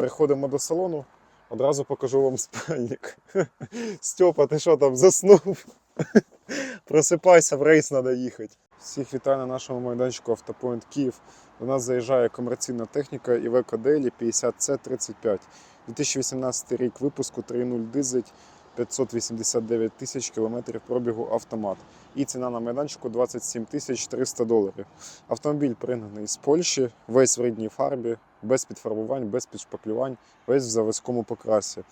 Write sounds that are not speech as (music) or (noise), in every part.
Переходимо до салону. Одразу покажу вам спальник. (laughs) Стьопа, ти що там заснув? (laughs) Просипайся, в рейс треба їхати. Всіх вітаю на нашому майданчику Автопоінт Київ. До нас заїжджає комерційна техніка Iveco Daily 50C35. 2018 рік випуску 3.0 дизель, 589 тисяч кілометрів пробігу автомат. І ціна на майданчику 27 тисяч 300 доларів. Автомобіль пригнаний з Польщі, весь в рідній фарбі, без підфарбувань, без підшпаклювань, весь в заводському покрасі.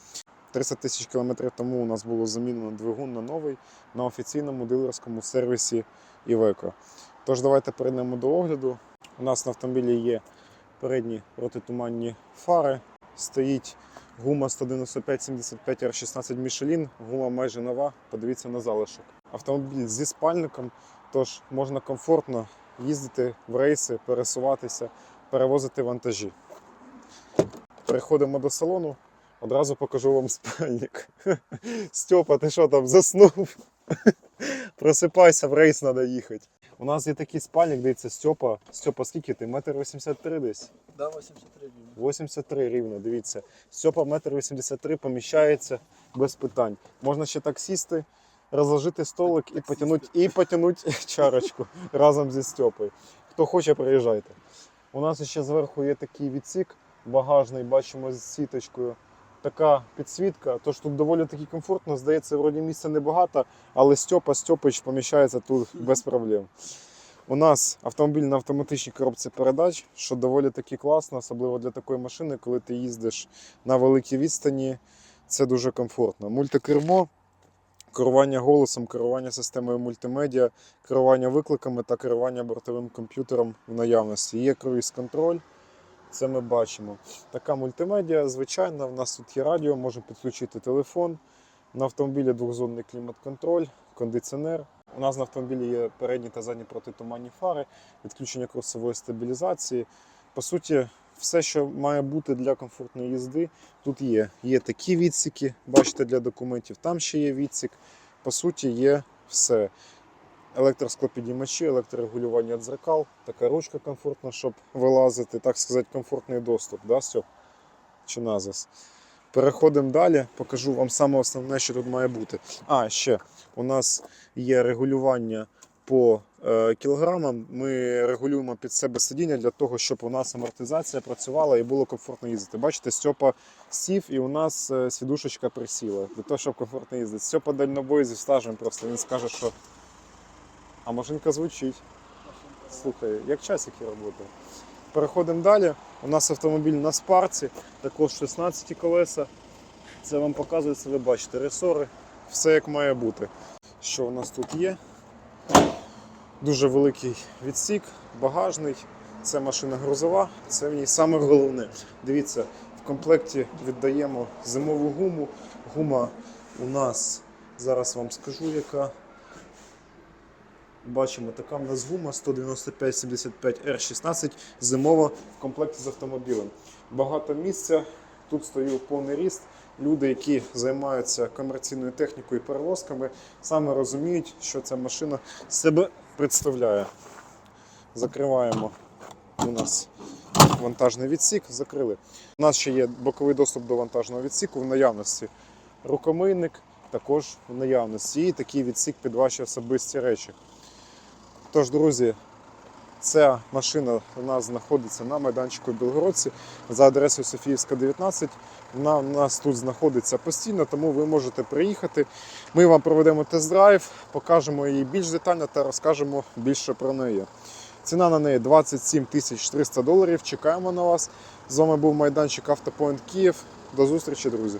300 тисяч кілометрів тому у нас було замінено двигун на новий на офіційному дилерському сервісі Iveco. Тож давайте перейдемо до огляду. У нас на автомобілі є передні протитуманні фари, стоїть гума 195-75 R16 Michelin, гума майже нова, подивіться на залишок. Автомобіль зі спальником, тож можна комфортно їздити в рейси, пересуватися, перевозити вантажі. Переходимо до салону. Одразу покажу вам спальник. (laughs) Стьопа, ти що там заснув? (laughs) Просипайся, в рейс треба їхати. У нас є такий спальник, дивіться, Стьопа. Стьопа, скільки ти? Метр 83 десь? Да, 83 рівно. 83 рівно, дивіться. Стьопа метр 83 поміщається без питань. Можна ще так сісти, розложити столик і потягнути, і потягнути (laughs) чарочку разом зі Стьопою. Хто хоче, приїжджайте. У нас ще зверху є такий відсік багажний, бачимо з сіточкою. Така підсвітка, тож тут доволі таки комфортно. Здається, вроді місця небагато, але Стьопа Стьопич поміщається тут без проблем. У нас автомобіль на автоматичній коробці передач, що доволі таки класно, особливо для такої машини, коли ти їздиш на великій відстані. Це дуже комфортно. Мультикермо, керування голосом, керування системою мультимедіа, керування викликами та керування бортовим комп'ютером в наявності. Є круїз-контроль. Це ми бачимо. Така мультимедіа, звичайна, в нас тут є радіо, можемо підключити телефон. На автомобілі двохзонний клімат-контроль, кондиціонер. У нас на автомобілі є передні та задні протитуманні фари, відключення курсової стабілізації. По суті, все, що має бути для комфортної їзди, тут є. Є такі відсіки, бачите, для документів, там ще є відсік. По суті, є все. Електросклопідіймачі, електрорегулювання дзеркал, така ручка комфортна, щоб вилазити, так сказати, комфортний доступ. Да, Стьоп? Чи назис? Переходимо далі, покажу вам саме основне, що тут має бути. А, ще у нас є регулювання по е, кілограмам. Ми регулюємо під себе сидіння для того, щоб у нас амортизація працювала і було комфортно їздити. Бачите, Стьопа сів і у нас е, сідушечка присіла для того, щоб комфортно їздити. Стьопа дальнобой зі стажем просто він скаже, що. А машинка звучить. Слухай, як часики роботи. Переходимо далі. У нас автомобіль на спарці, також 16 колеса. Це вам показує, це ви бачите, ресори, все як має бути. Що у нас тут є? Дуже великий відсік, багажний. Це машина грузова, це в ній саме головне. Дивіться, в комплекті віддаємо зимову гуму. Гума у нас, зараз вам скажу, яка. Бачимо, така в нас гума 195-75 R16 зимова в комплекті з автомобілем. Багато місця. Тут стою повний ріст. Люди, які займаються комерційною технікою і перевозками, саме розуміють, що ця машина себе представляє. Закриваємо у нас вантажний відсік. Закрили. У нас ще є боковий доступ до вантажного відсіку в наявності. Рукомийник також в наявності. І такий відсік під ваші особисті речі. Тож, друзі, ця машина у нас знаходиться на майданчику Білгородці за адресою Софіївська, 19. Вона у нас тут знаходиться постійно, тому ви можете приїхати. Ми вам проведемо тест-драйв, покажемо її більш детально та розкажемо більше про неї. Ціна на неї 27 тисяч 300 доларів. Чекаємо на вас. З вами був майданчик Автопоінт Київ. До зустрічі, друзі!